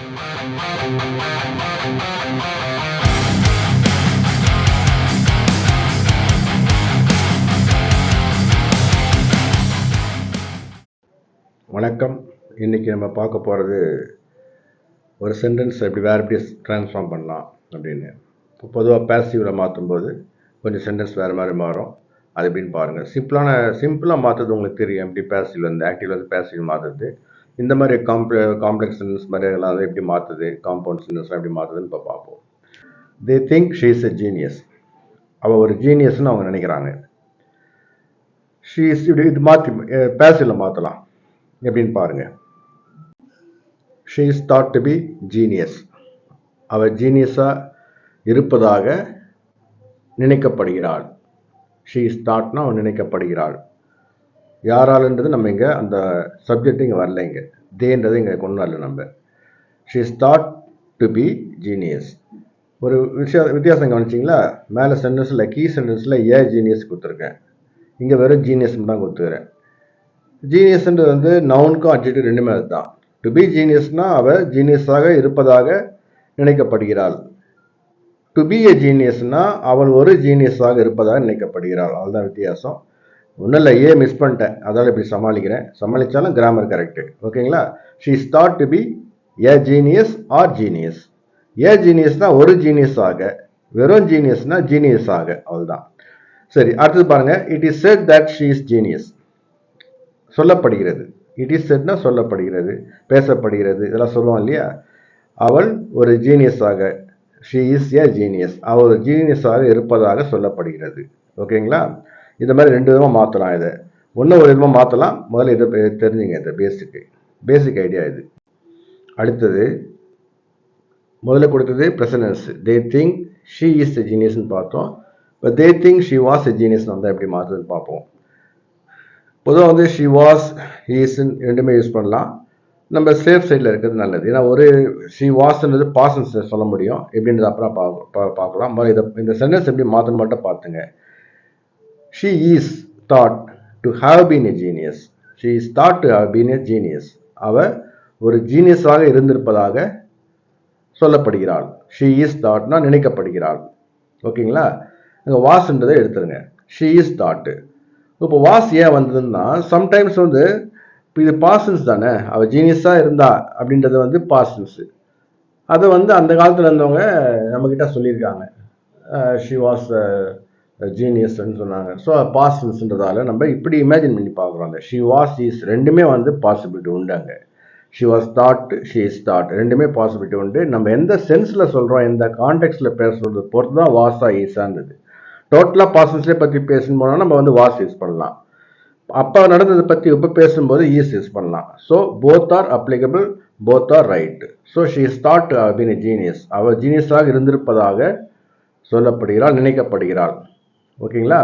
வணக்கம். இன்றைக்கி நம்ம பார்க்க போகிறது ஒரு சென்டென்ஸ் எப்படி வேறு எப்படி ட்ரான்ஸ்ஃபார்ம் பண்ணலாம் அப்படின்னு. இப்போ பொதுவாக பேசிவில் மாற்றும்போது கொஞ்சம் சென்டென்ஸ் வேறு மாதிரி மாறும். அது எப்படின்னு பாருங்கள் சிம்பிளான சிம்பிளாக மாற்றுறது உங்களுக்கு தெரியும். எப்படி பேசிவ் வந்து ஆக்டிவ் வந்து பேசிவ் மாற்றுறது இந்த மாதிரி காம்ப்ளெ காம்ப்ளெக்ஸ் சென்டென்ஸ் மாதிரி எல்லாம் அதை எப்படி மாற்றுது காம்பவுண்ட் சென்டென்ஸ்லாம் எப்படி மாற்றுதுன்னு இப்போ பார்ப்போம். They think she is a genius அவள் ஒரு ஜீனியஸ்னு அவங்க நினைக்கிறாங்க. ஷீ இஸ் இப்படி இது மாற்றி பேசில் மாற்றலாம் எப்படின்னு பாருங்கள் she is thought to be genius அவள் ஜீனியஸாக இருப்பதாக நினைக்கப்படுகிறாள். ஷீ இஸ் தாட்னா அவள் நினைக்கப்படுகிறாள். யாராலன்றது நம்ம இங்கே அந்த சப்ஜெக்ட் இங்கே வரல இங்கே. தேன்றது இங்கே கொண்டு வரல நம்ம. She is thought to be genius ஒரு விஷய வித்தியாசம் கவனிச்சிங்களா? மேலே சென்டென்ஸில் கீ சென்டென்ஸில் ஏ ஜீனியஸ் கொடுத்துருக்கேன். இங்கே வெறும் ஜீனியஸ் தான் கொடுத்துக்கிறேன் ஜீனியஸ்ன்றது வந்து நவுனுக்கும் அட்ஜெக்டிவ் ரெண்டுமே அதுதான். டு பி ஜீனியஸ்னால் அவள் ஜீனியஸாக இருப்பதாக நினைக்கப்படுகிறாள். டு பி ஏ ஜீனியஸ்னால் அவள் ஒரு ஜீனியஸாக இருப்பதாக நினைக்கப்படுகிறாள். அதுதான் வித்தியாசம். ஒன்றும் இல்லை ஏ மிஸ் பண்ணிட்டேன். அதால் இப்படி சமாளிக்கிறேன். சமாளித்தாலும் கிராமர் கரெக்டு ஓகேங்களா she start to be a genius or genius a ஜீனியஸ்னால் ஒரு ஜீனியஸ் ஆக வெறும் ஜீனியஸ்னால் ஜீனியஸ் ஆக. அவ்வளோதான் சரி அடுத்தது பாருங்க. It is said that she is genius சொல்லப்படுகிறது. இட் இஸ் செட்னா சொல்லப்படுகிறது பேசப்படுகிறது. இதெல்லாம் சொல்லுவோம் இல்லையா? அவள் ஒரு ஜீனியஸாக ஷீ இஸ் ஏ ஜீனியஸ் அவள் ஒரு ஜீனியஸாக இருப்பதாக சொல்லப்படுகிறது. ஓகேங்களா இந்த மாதிரி ரெண்டு விதமாக மாற்றலாம் இதை. ஒன்று ஒரு விதமாக மாற்றலாம் முதல்ல இதை தெரிஞ்சுங்க இந்த பேசிக்கு பேசிக் ஐடியா இது. அடுத்தது முதல்ல கொடுத்தது present tense they think she is a ஜீனியஸ்னு பார்த்தோம். இப்போ they think she was a ஜீனியஸ்னு வந்தால் எப்படி மாற்றுதுன்னு பார்ப்போம். பொதுவாக வந்து ஷி வாஸ் ஹீஸ்ன்னு ரெண்டுமே யூஸ் பண்ணலாம். நம்ம சேஃப் சைடில் இருக்கிறது நல்லது. ஏன்னா ஒரு ஷி வாஸ்ன்றது பாசன்ஸ் சொல்ல முடியும். எப்படின்றது அப்புறம் பா பார்க்கலாம். இதை இந்த சென்டென்ஸ் எப்படி மாற்றணும் மட்டும் பார்த்துங்க. She is thought to have been a genius she is thought to have been a genius அவள் ஒரு ஜீனியஸாக இருந்திருப்பதாக சொல்லப்படுகிறாள். She is தாட்னா நினைக்கப்படுகிறாள். ஓகேங்களா? அங்கே வாஸ்ன்றதை எடுத்துருங்க. ஷீ இஸ் தாட்டு இப்போ வாஸ் ஏன் வந்ததுன்னா சம்டைம்ஸ் வந்து இப்போ இது பாசன்ஸ் தானே? அவள் ஜீனியஸாக இருந்தா அப்படின்றது வந்து பாசன்ஸு அதை வந்து அந்த காலத்தில் இருந்தவங்க நம்மக்கிட்ட சொல்லியிருக்காங்க. ஷி வாஸ் ஜீனியஸ்ன்னு சொன்னாங்க. ஸோ பாசன்ஸ்ன்றதால நம்ம இப்படி இமேஜின் பண்ணி பார்க்குறோம். அந்த ஷி வாஸ் இஸ் ரெண்டுமே வந்து பாசிபிலிட்டி உண்டு அங்கே. She was thought she is thought ரெண்டுமே பாசிபிலிட்டி உண்டு. நம்ம எந்த சென்ஸில் சொல்கிறோம் எந்த கான்டெக்ட்ஸில் பேசுறது பொறுத்து தான் வாஸா ஈஸான்றது டோட்டலாக பாசன்ஸ்லேயே பற்றி பேசணும் போனால் நம்ம வந்து வாஸ் யூஸ் பண்ணலாம். அப்போ நடந்ததை பற்றி இப்போ பேசும்போது ஈஸ் யூஸ் பண்ணலாம். So both are applicable both are right so she start been genius அவள் ஜீனியஸாக இருந்திருப்பதாக சொல்லப்படுகிறாள் நினைக்கப்படுகிறாள். ஓகேங்களா?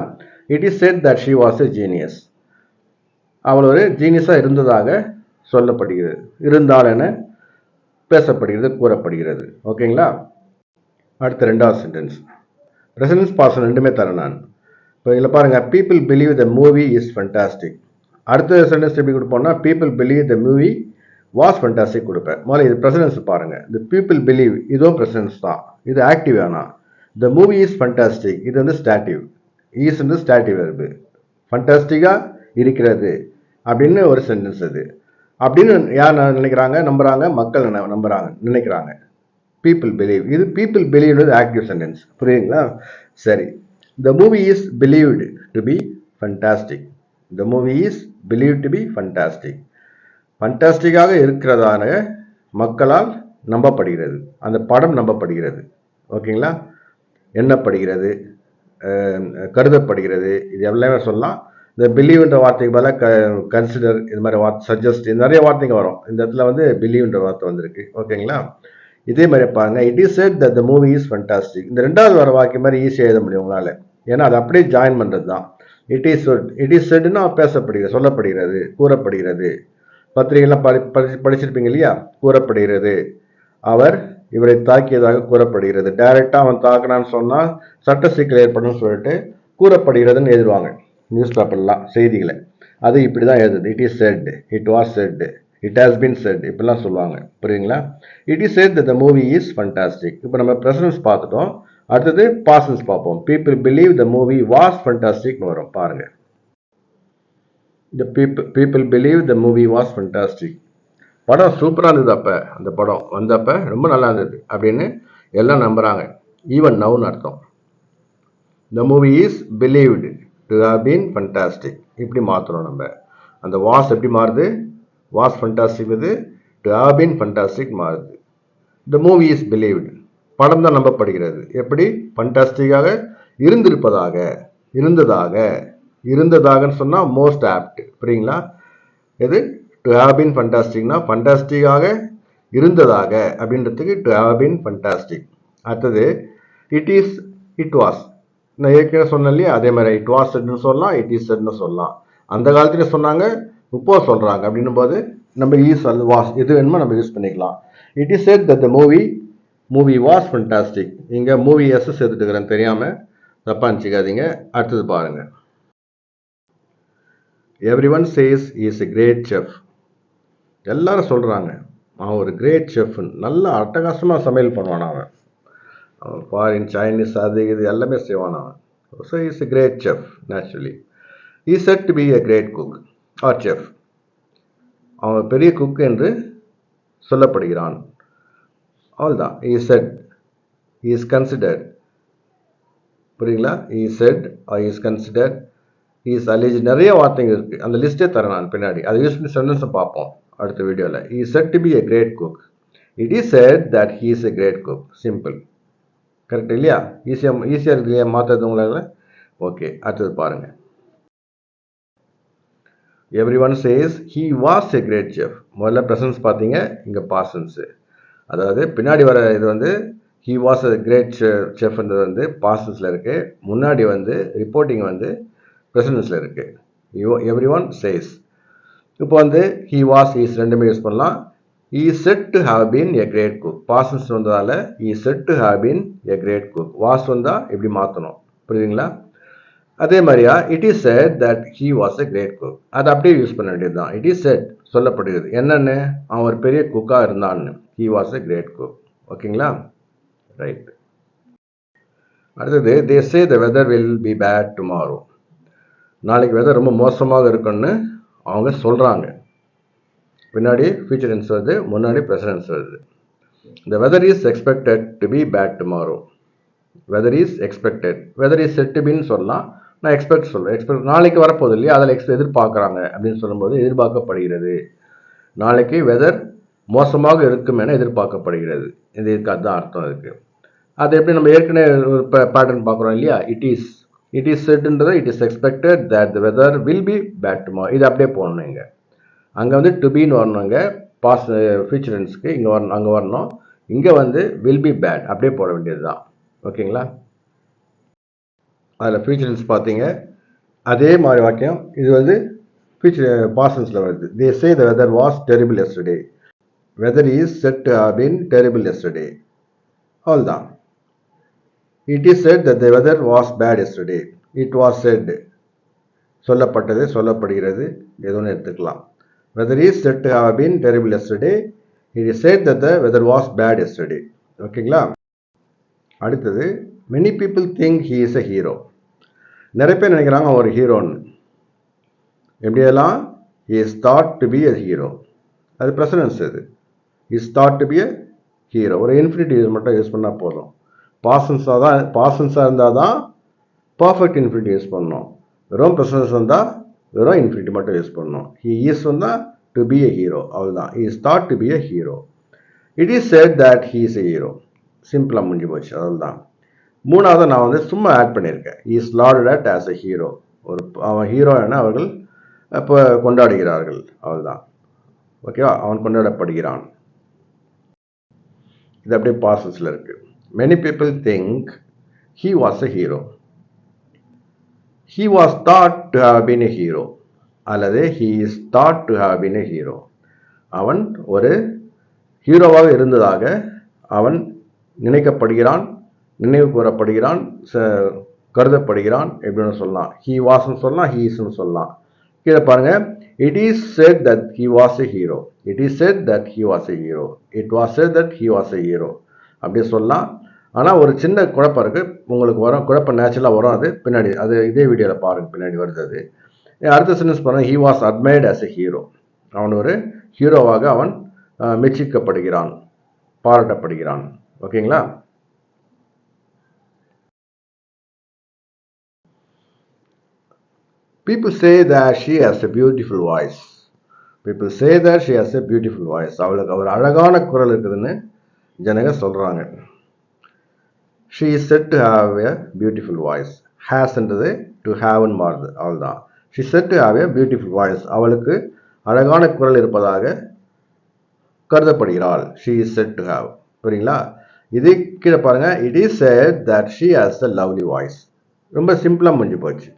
It is said that she was a genius அவள் ஒரு ஜீனியஸாக இருந்ததாக சொல்லப்படுகிறது. இருந்தால் என பேசப்படுகிறது கூறப்படுகிறது. ஓகேங்களா? அடுத்த ரெண்டாவது சென்டென்ஸ் ரெசனன்ஸ் பாசன் ரெண்டுமே தரேன் நான். இப்போ இதில் பாருங்கள் people believe the movie is fantastic அடுத்த சென்டென்ஸ் எப்படி கொடுப்போம்னா people believe the movie was fantastic கொடுப்பேன். முதல்ல இது ப்ரெசனன்ஸ் பாருங்கள் இந்த பீப்புள் பிலீவ் இதுவும் ப்ரெசனன்ஸ் தான். இது ஆக்டிவ் வேணாம் த மூவி இஸ் ஃபண்டாஸ்டிக் இது வந்து ஸ்டாட்டிவ் ஈஸ் வந்து ஸ்டாட்டிவ் வெர்பு ஃபண்டாஸ்டிக்காக இருக்கிறது அப்படின்னு ஒரு சென்டென்ஸ் அது. அப்படின்னு யார் நினைக்கிறாங்க? நம்புகிறாங்க மக்கள் நம்புகிறாங்க நினைக்கிறாங்க. பீப்புள் பிலீவ் இது பீப்புள் பிலீவ்ன்றது ஆக்டிவ் சென்டென்ஸ் புரியுங்களா சரி. The movie is believed to be fantastic the movie is believe to be fantastic ஃபண்டாஸ்டிக்காக இருக்கிறதான மக்களால் நம்பப்படுகிறது. அந்த படம் நம்பப்படுகிறது. ஓகேங்களா? எண்ணப்படுகிறது. கருதப்படுகிறது. இது எல்லாமே சொல்லலாம்? இந்த பிலீவ்ன்ற வார்த்தைக்கு பதிலாக க கன்சிடர் இது மாதிரி வார்த்தை சஜஸ்ட் இது நிறைய வார்த்தைங்க வரும். இந்த இடத்துல வந்து பிலீவ்ன்ற வார்த்தை வந்திருக்கு. ஓகேங்களா? இதே மாதிரி பாருங்க. It is said the movie is fantastic இந்த ரெண்டாவது வர வாக்கியம் மாதிரி ஈஸியாக எழுத முடியும் உங்களால். ஏன்னா அது அப்படியே ஜாயின் பண்ணுறது தான் இட் இஸ் இட் இஸ் செட்னா பேசப்படுகிறது சொல்லப்படுகிறது கூறப்படுகிறது. பத்திரிகைலாம் படி படி படிச்சிருப்பீங்க இல்லையா? கூறப்படுகிறது. அவர் இவரை தாக்கியதாக கூறப்படுகிறது. டைரெக்டாக அவன் தாக்கினான்னு சொன்னால் சட்ட சிக்கல் ஏற்படும் சொல்லிட்டு கூறப்படுகிறதுன்னு எழுதுவாங்க. நியூஸ் பேப்பர்லாம் செய்திகளை. அது இப்படி தான் எழுதுது. It is said it was said it has been said இப்படிலாம் சொல்லுவாங்க. புரியுங்களா it is said the movie is fantastic இப்போ நம்ம ப்ரெசன்ஸ் பார்த்துட்டோம். அடுத்தது பாசன்ஸ் பார்ப்போம். People believe the movie was ஃபண்டாஸ்டிக்னு வரும். பாருங்க. The people people believe the movie was fantastic படம் சூப்பராக இருந்தது அப்போ அந்த படம் வந்தப்போ ரொம்ப நல்லா இருந்தது அப்படின்னு எல்லாம் நம்புகிறாங்க ஈவன் நவுன்னு அர்த்தம். The movie is believed to have been fantastic இப்படி மாற்றுறோம் நம்ம. அந்த வாஸ் எப்படி மாறுது? வாஸ் ஃபண்டாஸ்டிக் இது டு ஹவ் பீன் ஃபண்டாஸ்டிக் மாறுது. த மூவி இஸ் பிலீவ்டு படம் தான் நம்பப்படுகிறது. எப்படி? ஃபண்டாஸ்டிக்காக இருந்திருப்பதாக இருந்ததாக இருந்ததாகன்னு சொன்னால் மோஸ்ட் ஆப்ட் புரியுங்களா? எது? டு ஹேவ் ஃபண்டாஸ்டிக்னா ஃபண்டாஸ்டிக்காக இருந்ததாக அப்படின்றதுக்கு டு ஹேவ் ஃபண்டாஸ்டிக் அடுத்தது இட் இஸ் இட் வாஸ் நான் ஏற்கனவே சொன்னேன் இல்லையா? அதே மாதிரி இட் வாஸ் செட்னு சொல்லலாம் இட் இஸ் செட்னு சொல்லலாம். அந்த காலத்துல சொன்னாங்க இப்போ சொல்கிறாங்க அப்படின்னும் போது நம்ம ஈஸ் அது வாஸ் எது வேணுமோ நம்ம யூஸ் பண்ணிக்கலாம். It is said that the movie movie was fantastic இங்கே மூவி எஸ் சேர்த்துட்டுக்கிறேன் தெரியாமல் தப்பாக நினச்சிக்காதீங்க. அடுத்தது பாருங்கள் everyone says is a great chef எல்லாரும் சொல்கிறாங்க அவன் ஒரு கிரேட் செஃப் நல்லா அட்டகாசமாக சமையல் பண்ணுவான் அவன். அவன் ஃபாரின் சைனீஸ் அது இது எல்லாமே செய்வான் அவன். So is a great chef naturally is said to be a great cook or chef அவன் பெரிய குக் என்று சொல்லப்படுகிறான். அவ்வளோதான் இ செட் இஸ் கன்சிடர்ட் புரியுங்களா? He said is considered is alleged நிறைய வார்த்தைங்க இருக்குது அந்த லிஸ்ட்டே தரேன் நான் பின்னாடி. அதை யூஸ் பண்ணி சென்டென்ஸை பார்ப்போம். அடுத்த வீடியோவில் he said to be a great cook it is said that he is a great cook simple correct இல்லையா? ஈஸியாக ஈஸியாக இருக்கு இல்லையா? மாற்றுறது உங்களால்? ஓகே அடுத்தது பாருங்கள் everyone says he was a great chef முதல்ல ப்ரெசன்ஸ் பார்த்தீங்க இங்கே பாசன்ஸு அதாவது பின்னாடி வர இது வந்து ஹீ வாஸ் அ கிரேட் செஃப்ன்றது வந்து பாசன்ஸில் இருக்குது முன்னாடி வந்து ரிப்போர்ட்டிங் வந்து ப்ரெசன்ஸில் இருக்குது எவ்ரி ஒன் சேஸ் இப்போ வந்து ஹீ வாஸ் ஈஸ் ரெண்டுமே யூஸ் பண்ணலாம். He said to have been a great cook past tense வந்ததால் he said to have been a great cook was வந்தால் இப்படி மாற்றணும் புரியுதுங்களா? அதே மாதிரியா it is said that he was a great cook அதை அப்படியே யூஸ் பண்ண வேண்டியது தான் இட் இஸ் செட் சொல்லப்படுகிறது. என்னென்னு? அவன் ஒரு பெரிய குக்காக இருந்தான்னு. He was a great cook ஓகேங்களா? ரைட் அடுத்தது they say the weather will be bad tomorrow நாளைக்கு வெதர் ரொம்ப மோசமாக இருக்குன்னு அவங்க சொல்கிறாங்க பின்னாடி ஃபியூச்சர் டென்ஸ் வருது முன்னாடி ப்ரெசன்ஸ் வருது. இந்த weather is expected to be bad tomorrow weather is expected weather is said to பின்னு சொல்லலாம். நான் எக்ஸ்பெக்ட் சொல்கிறேன் எக்ஸ்பெக்ட் நாளைக்கு வரப்போகுது இல்லையா? அதில் எக்ஸ் எதிர்பார்க்குறாங்க அப்படின்னு சொல்லும்போது எதிர்பார்க்கப்படுகிறது. நாளைக்கு வெதர் மோசமாக இருக்கும் என எதிர்பார்க்கப்படுகிறது. இது இதுக்கு அதுதான் அர்த்தம் இருக்குது அது எப்படி நம்ம ஏற்கனவே ஒரு பேட்டர்ன் பார்க்குறோம் இல்லையா? It is it is செட்டுன்றது it is expected that the weather will be bad tomorrow இது அப்படியே போடணும் இங்கே அங்கே வந்து டு பின்னு வரணுங்க. பாஸ் ஃபியூச்சரன்ஸ்க்கு இங்கே வரணும் அங்கே வரணும். இங்கே வந்து வில் பி பேட் அப்படியே போட வேண்டியது தான் ஓகேங்களா? அதில் ஃபியூச்சரன்ஸ் பார்த்தீங்க. அதே மாதிரி வாக்கியம். இது வந்து ஃபியூச்சர் பாசன்ஸில் eh, வருது. They say the weather was terrible yesterday weather is said or been terrible yesterday அவ்வளோதான் it is said the weather was bad yesterday it was said சொல்லப்பட்டது சொல்லப்படுகிறது. எதுவும் எடுத்துக்கலாம். Weather is said to have been terrible yesterday it is said that the weather was bad yesterday ஓகேங்களா அடுத்தது many people think he is a hero நிறைய பேர் நினைக்கிறாங்க அவன் ஒரு ஹீரோன்னு. எப்படியெல்லாம்? Is thought to be a hero அது ப்ரெசனன்ஸ் அது is thought to be a hero ஒரு இன்ஃபினிட்டி மட்டும் யூஸ் பண்ணால் போதும். பாசன்ஸாக தான் பாசன்ஸாக இருந்தால் தான் பர்ஃபெக்ட் இன்ஃபினிட்டி யூஸ் பண்ணணும். வெறும் ப்ரெசன்ஸ் இருந்தால் வெறும் இன்ஃபினிட்டி மட்டும் யூஸ் பண்ணணும். ஹி இஸ் வந்தால் டு பி எ ஹீரோ அவ்வளோதான் he is thought to be a hero it is said that he is a hero சிம்பிளாக முடிஞ்சு போச்சு. அவ்வளோதான் மூணாவது நான் வந்து சும்மா ஆட் பண்ணியிருக்கேன். Is lauded as a hero ஒரு அவன் ஹீரோ என அவர்கள் இப்போ கொண்டாடுகிறார்கள். அவ்வளோதான் ஓகேவா அவன் கொண்டாடப்படுகிறான். இது அப்படியே பாசஸில் இருக்குது many people think he was a hero he was thought to have been a hero அல்லது he is thought to have been a hero அவன் ஒரு ஹீரோவாக இருந்ததாக அவன் நினைக்கப்படுகிறான் நினைவு கூறப்படுகிறான் கருதப்படுகிறான் எப்படின்னு சொல்லலாம். ஹீ வாஸ்ன்னு சொல்லலாம் ஹீஸ்ன்னு சொல்லலாம். கீழே பாருங்க. It is said that he was a hero it is said that he was a hero it was said that he was a hero அப்படி சொல்லலாம். ஆனால் ஒரு சின்ன குழப்பம் இருக்குது உங்களுக்கு வரும். குழப்பம் நேச்சுரலாக வரும். அது பின்னாடி அது இதே வீடியோவில் பாருங்கள் பின்னாடி வருது அது. அடுத்த சென்டென்ஸ் பாருங்கள் he was admired as a hero அவன் ஒரு ஹீரோவாக அவன் மெச்சிக்கப்படுகிறான். பாராட்டப்படுகிறான். ஓகேங்களா? People say that she has a beautiful voice people say that she has a beautiful voice அவளுக்கு அவர் அழகான குரல் இருக்குதுன்னு ஜனங்க சொல்கிறாங்க she is said to have a beautiful voice ஹேஸ்ன்றது to ஹாவ்னு மாறுது அவ்வளோதான் she said to have a beautiful voice அவளுக்கு அழகான குரல் இருப்பதாக கருதப்படுகிறாள். She is said to have புரியுங்களா? இது கீழே பாருங்கள் it is said that she has a lovely voice ரொம்ப சிம்பிளாக முடிஞ்சு போச்சு.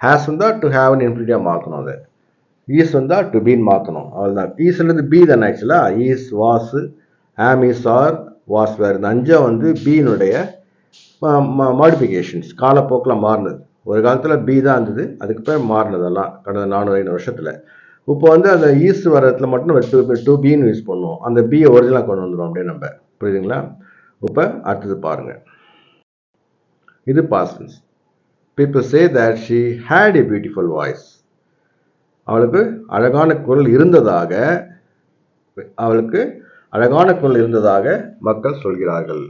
ஹேஸ் வந்தால் டு ஹேவ் இன்ஃபினிட்டியாக மாற்றணும் அது. ஈஸ் வந்தால் டு பீன் மாற்றணும் அவ்வளோதான் ஈஸ்லேருந்து பி தானே ஆக்சுவலாக is was am is are was were இந்த அஞ்சா வந்து பீனுடைய மாடிஃபிகேஷன்ஸ் காலப்போக்கில் மாறினது. ஒரு காலத்தில் பி தான் இருந்தது அதுக்கு பேர் மாறினதெல்லாம் கடந்த நானூறு ஐநூறு வருஷத்தில். இப்போ வந்து அந்த ஈஸ்ட் வரத்தில் மட்டும் நம்ம டூ டூ பின்னு யூஸ் பண்ணுவோம். அந்த பியை ஒரிஜினலாக கொண்டு வந்துடும் அப்படியே நம்ம. புரியுதுங்களா? இப்போ அடுத்தது பாருங்க. இது past tense people say that she had a beautiful voice அவளுக்கு அழகான குரல் இருந்ததாக அவளுக்கு அழகான குரல் இருந்ததாக மக்கள் சொல்கிறார்கள்.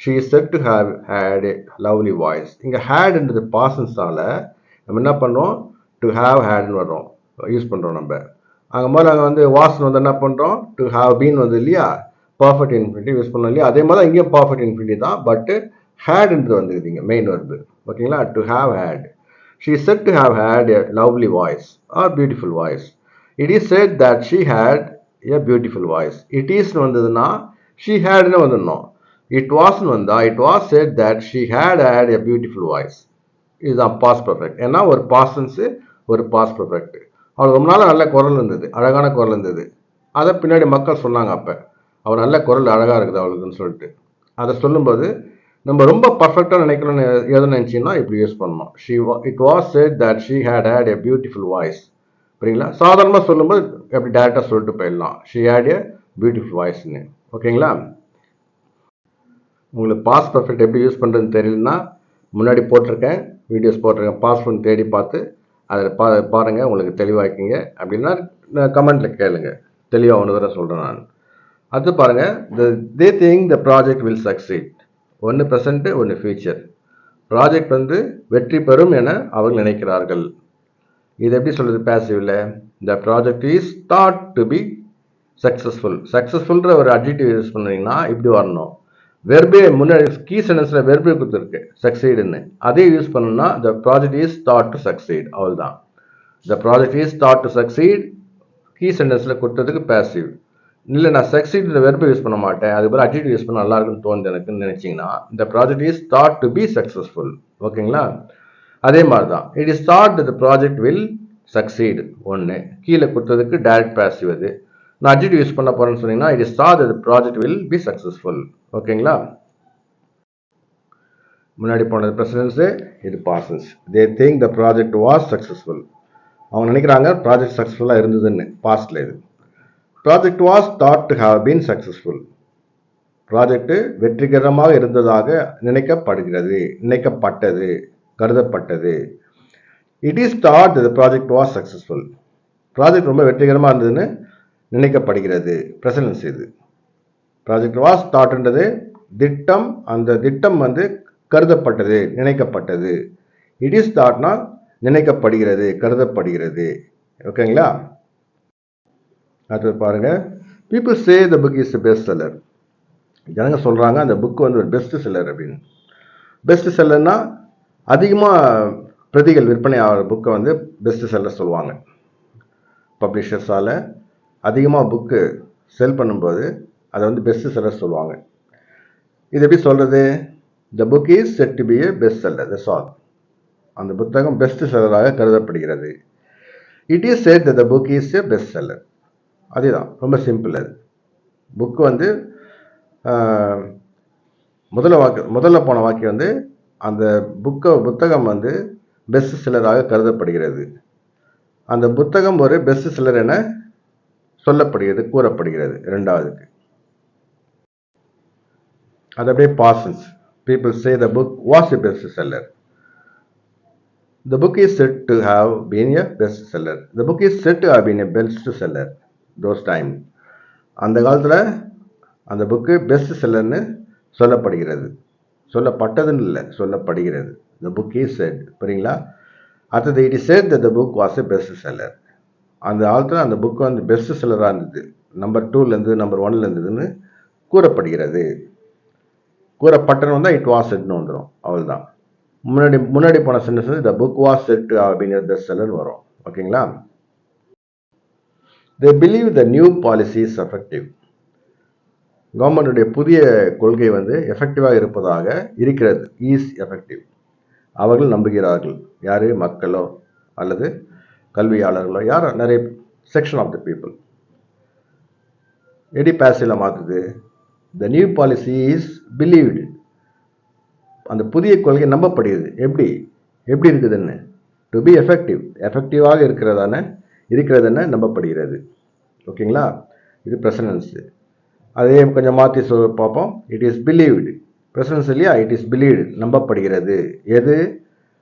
She said to have had a lovely voice இங்கே ஹேடுன்றது பாசன்ஸால் நம்ம என்ன பண்ணுறோம் டு ஹேவ் ஹேட்னு வர்றோம். யூஸ் பண்ணுறோம் நம்ம. அங்கே மாதிரி அங்கே வந்து வாசன் வந்து என்ன பண்ணுறோம் டு ஹேவ் பீன் வந்து இல்லையா? பர்ஃபெக்ட் இன்ஃபினிட்டி யூஸ் பண்ணோம் இல்லையா? அதே மாதிரி இங்கேயும் பர்ஃபெக்ட் இன்ஃபினிட்டி தான். பட்டு ஹேட்ன்றது வந்துருக்குதுங்க மெயின் வருது ஓகேங்களா? To have had she said to have had a lovely voice or beautiful voice it is said that she had a beautiful voice it ஈஸ்னு வந்ததுன்னா ஷீ ஹேடுன்னு வந்துடணும். இட் வாஸ்னு வந்தா it was said that she had had a beautiful voice இதுதான் past perfect ஏன்னா ஒரு past tense ஒரு pass perfect அவளுக்கு ரொம்ப நாள் நல்ல குரல் இருந்தது. அழகான குரல் இருந்தது. அதை பின்னாடி மக்கள் சொன்னாங்க அப்போ. அவள் நல்ல குரல் அழகாக இருக்குது அவளுக்குன்னு சொல்லிட்டு. அதை சொல்லும்போது நம்ம ரொம்ப பர்ஃபெக்டாக நினைக்கணும்னு எது நினச்சின்னா இப்படி யூஸ் பண்ணணும். She it was said that she had had a beautiful voice புரியுங்களா? சாதாரணமாக சொல்லும்போது எப்படி டேரெக்டாக சொல்லிட்டு போயிடலாம். ஷி ஹேட் எ பியூட்டிஃபுல் வாய்ஸ்னு ஓகேங்களா உங்களுக்கு பாஸ் பர்ஃபெக்ட் எப்படி யூஸ் பண்ணுறதுன்னு தெரியலன்னா முன்னாடி போட்டிருக்கேன் வீடியோஸ் போட்டிருக்கேன் பாஸ் தேடி பார்த்து அதில் பா பாருங்கள் உங்களுக்கு தெளிவாக்கிங்க. அப்படின்னா கமெண்ட்டில் கேளுங்க. தெளிவாக ஒன்று தடவை சொல்கிறேன் நான். அது பாருங்கள் the they think the project will succeed ஒன்று ப்ரெசண்ட்டு ஒன்று ஃபியூச்சர் ப்ராஜெக்ட் வந்து வெற்றி பெறும் என அவர்கள் நினைக்கிறார்கள். இது எப்படி சொல்கிறது பேசிவில் the project is that to be successful சக்ஸஸ்ஃபுல்ன்ற ஒரு அட்ஜெக்டிவ் யூஸ் பண்ணிங்கன்னா இப்படி வரணும். வெர்பே முன்னாடி கீ சென்டென்ஸில் வெர்பே கொடுத்துருக்கு சக்சீடுன்னு அதே யூஸ் பண்ணணும்னா the project is that to succeed அவ்வளோதான் the project is that to succeed key சென்டென்ஸில் கொடுத்ததுக்கு பேசிவ் இல்லை நான் சக்சீட் வெர்பை யூஸ் பண்ண மாட்டேன். அது பிறகு அட்ஜெக்டிவ் யூஸ் பண்ண நல்லா இருக்குன்னு தோணுது எனக்குன்னு நினச்சிங்கன்னா இந்த project is that to be successful ஓகேங்களா? அதே மாதிரி தான் it is that the project will succeed ஒன்று கீழே கொடுத்ததுக்கு டைரக்ட் பேசிவ் அது. நான் அஜிட் யூஸ் பண்ண போகிறேன்னு சொன்னீங்கன்னா it is that the project will be successful ஓகேங்களா? முன்னாடி போனது பிரசிடென்ஸு இது பாசன்ஸ் they think the project was successful அவங்க நினைக்கிறாங்க ப்ராஜெக்ட் சக்ஸஸ்ஃபுல்லாக இருந்ததுன்னு பாஸ்டில் இது. Project was that to have been successful project வெற்றிகரமாக இருந்ததாக நினைக்கப்படுகிறது நினைக்கப்பட்டது கருதப்பட்டது. It is that the project was successful project ரொம்ப வெற்றிகரமாக இருந்ததுன்னு நினைக்கப்படுகிறது ப்ரெசன்ஸ் இது ப்ராஜெக்ட் வாஸ் தாட்ன்றது திட்டம் அந்த திட்டம் வந்து கருதப்பட்டது நினைக்கப்பட்டது. இட் இஸ் தாட்னா நினைக்கப்படுகிறது கருதப்படுகிறது. ஓகேங்களா அடுத்தது பாருங்க. People say the book is best seller ஜனங்க சொல்கிறாங்க அந்த புக் வந்து ஒரு பெஸ்ட் செல்லர் அப்படின்னு. பெஸ்ட் செல்லர்னா அதிகமாக பிரதிகள் விற்பனை ஆகிற புக்கை வந்து பெஸ்ட் செல்லர் சொல்லுவாங்க பப்ளிஷர்ஸால் அதிகமாக புக்கு செல் பண்ணும்போது அதை வந்து பெஸ்ட் செல்லர் சொல்லுவாங்க. இது எப்படி சொல்கிறது the book is said to be a best seller that's all அந்த புத்தகம் பெஸ்ட் செல்லராக கருதப்படுகிறது. It is said the book is a best seller அதுதான் ரொம்ப சிம்பிள் அது. புக்கு வந்து முதல்ல வாக்கு முதல்ல போன வாக்கியம் வந்து அந்த புக்கை புத்தகம் வந்து பெஸ்ட் செல்லராக கருதப்படுகிறது. அந்த புத்தகம் ஒரு பெஸ்ட் செல்லர் என சொல்லப்படுகிறது கூறப்படுகிறது. இரண்டாவதுக்கு. அது அப்படியே பாசன்ஸ் people say the book was a best seller The book is said to have been a bestseller. The book is said to have been a bestseller those time. அந்த காலத்தில் அந்த புக்கு பெஸ்ட் செல்லர்னு சொல்லப்படுகிறது. சொல்லப்பட்டதுன்னு இல்லை சொல்லப்படுகிறது. த புக் இஸ் செட் புரியுங்களா? அடுத்தது it is said the book was a best seller அந்த காலத்தில் அந்த புக் வந்து பெஸ்ட் செல்லராக இருந்தது. நம்பர் டூலேருந்து நம்பர் ஒன்ல இருந்ததுன்னு கூறப்படுகிறது. கூறப்பட்டன்னு வந்தால் இட் வாஸ் செட்னு வந்துடும் அவ்வளோதான் முன்னாடி முன்னாடி போன sentence the book was said அப்படிங்கிற பெஸ்ட் செல்லர்னு வரும். ஓகேங்களா? They believe the new policy is effective கவர்மெண்டுடைய புதிய கொள்கை வந்து எஃபெக்டிவாக இருப்பதாக இருக்கிறது. ஈஸ் எஃபெக்டிவ் அவர்கள் நம்புகிறார்கள். யார்? மக்களோ? அல்லது கல்வியாளர்களோ யாரோ நிறைய செக்ஷன் ஆஃப் த பீப்புள் எடி பேசில மாற்றுது the new policy is believed அந்த புதிய கொள்கை நம்பப்படுகிறது. எப்படி? எப்படி இருக்குதுன்னு? டு பி எஃபெக்டிவ் எஃபெக்டிவாக இருக்கிறதான இருக்கிறதுன்னு நம்பப்படுகிறது. ஓகேங்களா? இது ப்ரெசனன்ஸு அதே கொஞ்சம் மாற்றி சொல் பார்ப்போம். இட் இஸ் பிலீவ்டு ப்ரெசன்ஸ் இல்லையா? இட் இஸ் பிலீவ்டு நம்பப்படுகிறது. எது?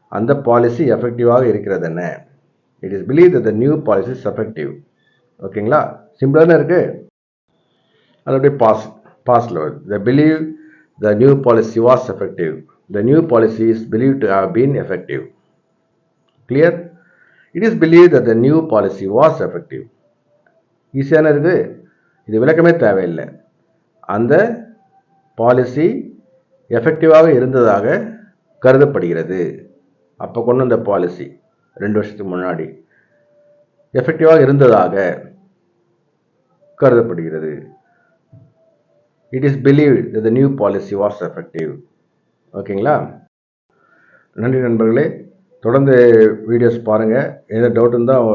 அந்த பாலிசி எஃபெக்டிவாக இருக்கிறதுன்னு. It is believe the new policy is effective ஓகேங்களா சிம்பிளான இருக்குது அது அப்படியே பாஸ் பாஸில் வருது the believe the new policy was effective the new policy is believe to have been effective clear it is believe the the new policy was effective ஈஸியான இருக்குது இது விளக்கமே தேவையில்லை. அந்த பாலிசி எஃபெக்டிவாக இருந்ததாக கருதப்படுகிறது. அப்போ கொண்டு வந்த பாலிசி ரெண்டு வருஷத்துக்கு முன்னாடி. எஃபெக்டிவாக இருந்ததாக கருதப்படுகிறது. It is believe the new policy was effective ஓகேங்களா நன்றி நண்பர்களே. தொடர்ந்து வீடியோஸ் பாருங்கள் எதாவது டவுட் இருந்தால்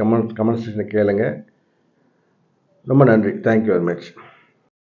கமெண்ட் கமெண்ட் செக்ஷனில் கேளுங்க. ரொம்ப நன்றி. Thank you very much